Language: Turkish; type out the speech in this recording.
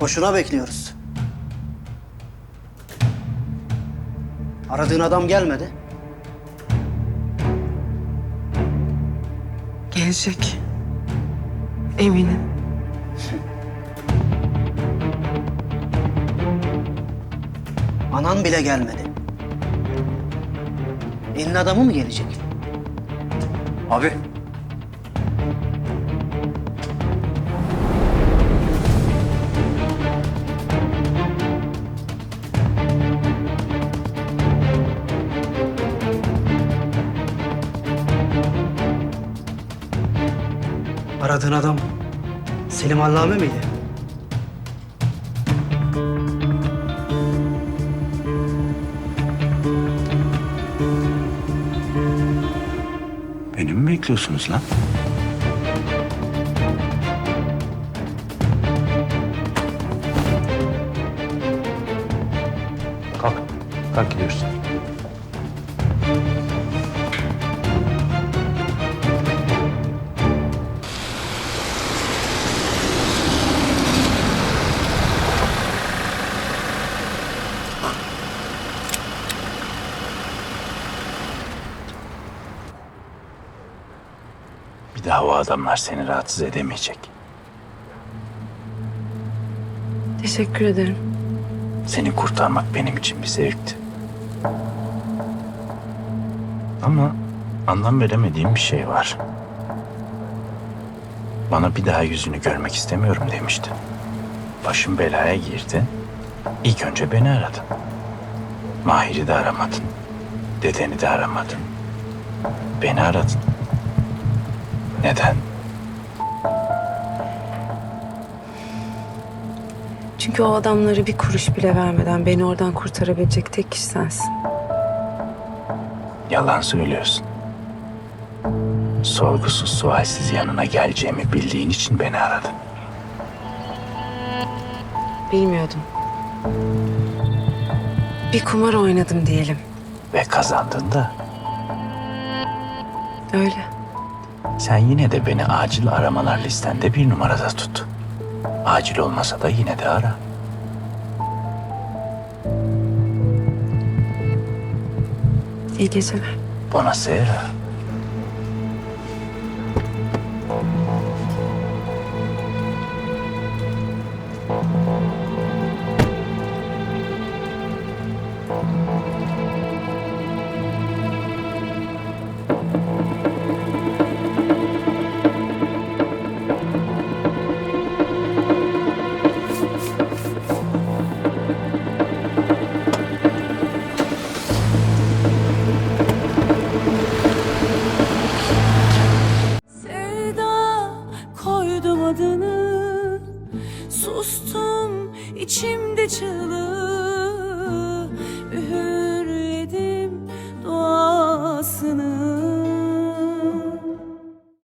Boşuna bekliyoruz. Aradığın adam gelmedi. Gelecek. Eminim. Anan bile gelmedi. Elin adamı mı gelecek? Abi. Aradığın adam Selim Allame miydi? Beni mi bekliyorsunuz lan? Kalk. Kalk gidiyoruz. Bir daha o adamlar seni rahatsız edemeyecek. Teşekkür ederim. Seni kurtarmak benim için bir zevkti. Ama anlam veremediğim bir şey var. Bana bir daha yüzünü görmek istemiyorum demiştin. Başım belaya girdi. İlk önce beni aradın. Mahir'i de aramadın. Dedeni de aramadın. Beni aradın. Neden? Çünkü o adamları bir kuruş bile vermeden beni oradan kurtarabilecek tek kişi sensin. Yalan söylüyorsun. Sorgusuz sualsiz yanına geleceğimi bildiğin için beni aradın. Bilmiyordum. Bir kumar oynadım diyelim. Ve kazandın da Öyle. Sen yine de beni acil aramalar listende bir numarada tut. Acil olmasa da yine de ara. İyi geceler. Buonasera. Adını Sustum içimde çığlık